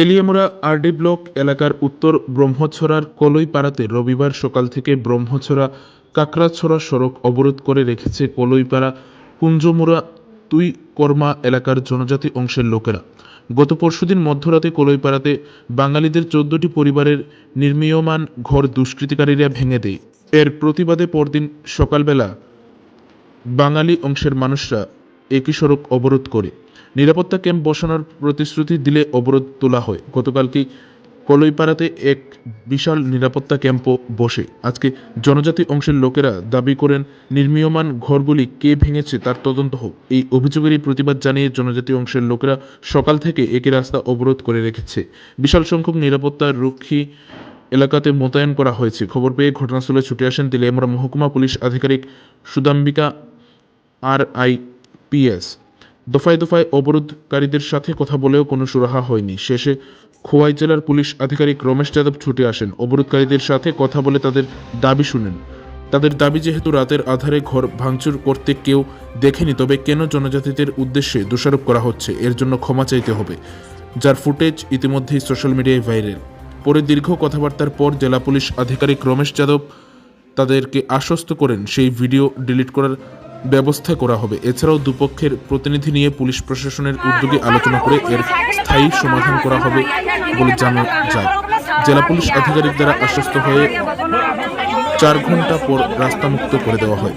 Teliamura RD block এলাকার উত্তর ব্রহ্মছড়ার কলইপাড়াতে রবিবার সকাল থেকে ব্রহ্মছড়া কাকড়াছড়া সড়ক অবরোধ করে রেখেছে কলইপাড়া কুঞ্জমুড়া তুই কর্মা এলাকার জনজাতি অংশের লোকেরা। গত পরশুদিন মধ্যরাতে কলইপাড়াতে বাঙালিদের চোদ্দটি পরিবারের নির্মীয়মান ঘর দুষ্কৃতিকারীরা ভেঙে দেয়। এর প্রতিবাদে পরদিন সকালবেলা বাঙালি অংশের মানুষরা একই সড়ক অবরোধ করে। নিরাপত্তা ক্যাম্প বসানোর প্রতিশ্রুতি দিলে অবরোধ তোলা হয়। গতকালকে কলইপাড়াতে এক বিশাল নিরাপত্তা ক্যাম্পও বসে। আজকে জনজাতি অংশের লোকেরা দাবি করেন, নির্মীয়মান ঘরগুলি কে ভেঙেছে তার তদন্ত হোক। এই অভিযোগেরই প্রতিবাদ জানিয়ে জনজাতি অংশের লোকেরা সকাল থেকে একই রাস্তা অবরোধ করে রেখেছে। বিশাল সংখ্যক নিরাপত্তা রক্ষী এলাকাতে মোতায়েন করা হয়েছে। খবর পেয়ে ঘটনাস্থলে ছুটে আসেন তেলিয়ামুড়া মহকুমা পুলিশ আধিকারিক সুদাম্বিকা আর আই পিএস দফায় দফায় অবরোধকারীদের সাথে কথা বলেও কোনো সুরাহা হয়নি। শেষে খোয়াই জেলার পুলিশ আধিকারিক রমেশ যাদব ছুটে আসেন। অবরোধকারীদের সাথে কথা বলে তাদের দাবি শুনেন। তাদের দাবি যেহেতু রাতের আধারে ঘর ভাঙচুর করতে কেউ দেখেনি, তবে কেন জনজাতিদের উদ্দেশ্যে দোষারোপ করা হচ্ছে, এর জন্য ক্ষমা চাইতে হবে, যার ফুটেজ ইতিমধ্যেই সোশ্যাল মিডিয়ায় ভাইরাল। পরে দীর্ঘ কথাবার্তার পর জেলা পুলিশ আধিকারিক রমেশ যাদব তাদেরকে আশ্বস্ত করেন, সেই ভিডিও ডিলিট করার ব্যবস্থা করা হবে এছাড়াও দুপক্ষের প্রতিনিধি নিয়ে পুলিশ প্রশাসনের উদ্যোগে আলোচনা করে এর স্থায়ী সমাধান করা হবে বলে জানা যায় জেলা পুলিশ আধিকারিক দ্বারা আশ্বস্ত হয়ে চার ঘণ্টা পর রাস্তা মুক্ত করে দেওয়া হয়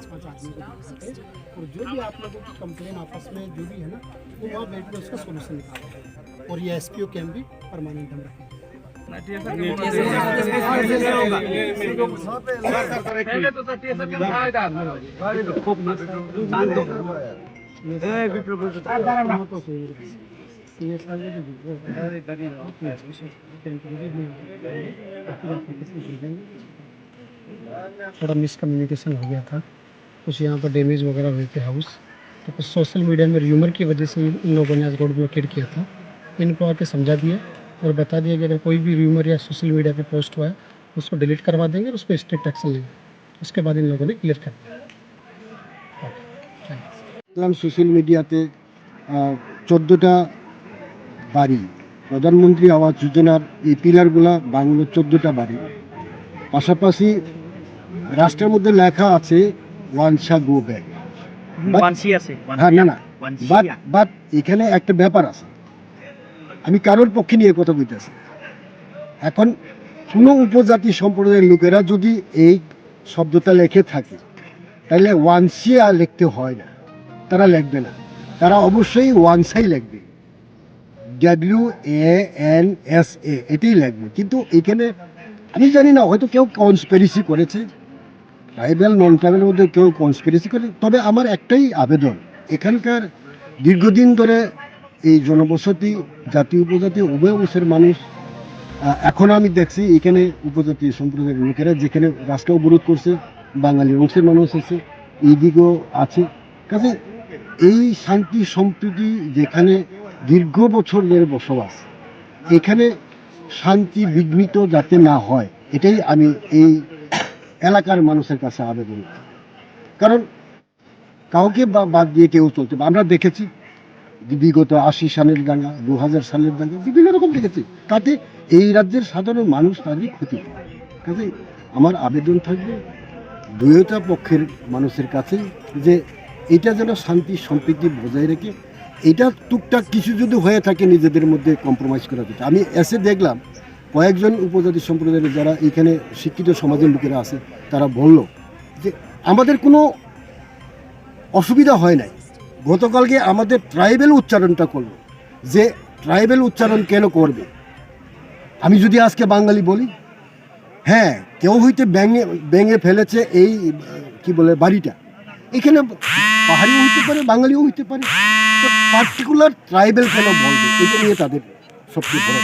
पाँच पाँच आदमी को दे सके और जो भी आप लोगों की कंप्लेन आपस में जो भी है ना, वो वहाँ बैठ के उसका सोल्यूशन निकालें और ये एस पी ओ कैंप भी परमानेंट हम रखेंगे। थोड़ा मिसकम्युनिकेशन हो गया था। कुछ यहाँ पर डैमेज वगैरह हुए थे हाउस तो कुछ सोशल मीडिया में र्यूमर की वजह से इन लोगों ने आज रोड ब्लॉकेट किया था इनको आके समझा दिया और बता दिया कि अगर कोई भी र्यूमर या सोशल मीडिया पे पोस्ट हुआ है उसको डिलीट करवा देंगे और उस पर स्ट्रिक्ट एक्शन लेंगे उसके बाद इन लोगों ने क्लियर कर दिया দেখলাম সোশ্যাল মিডিয়াতে চোদ্দোটা বাড়ি প্রধানমন্ত্রী আবাস যোজনার এই পিলারগুলা বাংলো চোদ্দোটা বাড়ি পাশাপাশি রাষ্ট্রের মধ্যে লেখা আছে ওয়ান শা গো ব্যাক ওয়ানসি আছে হ্যাঁ না না। বাট বাট এখানে একটা ব্যাপার আছে। আমি কারোর পক্ষে নিয়ে কথা বলতেছি। এখন কোনো উপজাতি সম্প্রদায়ের লোকেরা যদি এই শব্দটা লেখে থাকে তাহলে ওয়ানসিয়া লিখতে হয় না। তারা লিখবে না। তারা অবশ্যই ওয়ানসাই লিখবে। W A N S A এটাই লিখবে। কিন্তু এখানে আমি জানি না হয়তো কেউ কনস্পেরিসি করেছে। ট্রাইবেল নন ট্রাইবেলের মধ্যে কেউ কনস্পিরেসি করে, তবে আমার একটাই আবেদন, এখানকার দীর্ঘদিন ধরে এই জনবসতি, জাতি উপজাতি, উভয় অংশের মানুষ এখন আমি দেখছি এখানে উপজাতি সম্প্রদায়ের লোকেরা, যেখানে রাস্তা অবরোধ করছে, বাঙালি অংশের মানুষ আছে এই আছে। কাজে এই শান্তি সম্প্রীতি যেখানে দীর্ঘ বছর ধরে বসবাস, এখানে শান্তি বিঘ্নিত যাতে না হয়, এটাই আমি এই এলাকার মানুষের কাছে আবেদন কারণ কাউকে বাদ দিয়ে কেউ চলতে আমরা দেখেছি বিগত আশি সালের দাঙ্গা, দু হাজার সালের দাঙ্গা, বিভিন্ন রকম দেখেছি তাতে এই রাজ্যের সাধারণ মানুষ তাদেরই ক্ষতি। কাজে আমার আবেদন থাকবে দুইটা পক্ষের মানুষের কাছে যে এটা যেন শান্তি, সম্প্রীতি বজায় রেখে এটা টুকটাক কিছু যদি হয়ে থাকে নিজেদের মধ্যে কম্প্রোমাইজ করা যেত আমি এসে দেখলাম কয়েকজন উপজাতি সম্প্রদায়ের যারা এখানে শিক্ষিত সমাজের লোকেরা আছে, তারা বলল যে আমাদের কোনো অসুবিধা হয় নাই। গতকালকে আমাদের ট্রাইবেল উচ্চারণটা করল যে ট্রাইবেল উচ্চারণ কেন করবে? আমি যদি আজকে বাঙালি বলি হ্যাঁ কেউ হইতে ব্যাঙে ব্যাঙে ফেলেছে এই, কি বলে, বাড়িটা। এখানে পাহাড়িও হইতে পারে, বাঙালিও হইতে পারে। পার্টিকুলার ট্রাইবেল কেন বলবে? এটা নিয়ে তাদের সবচেয়ে বড়।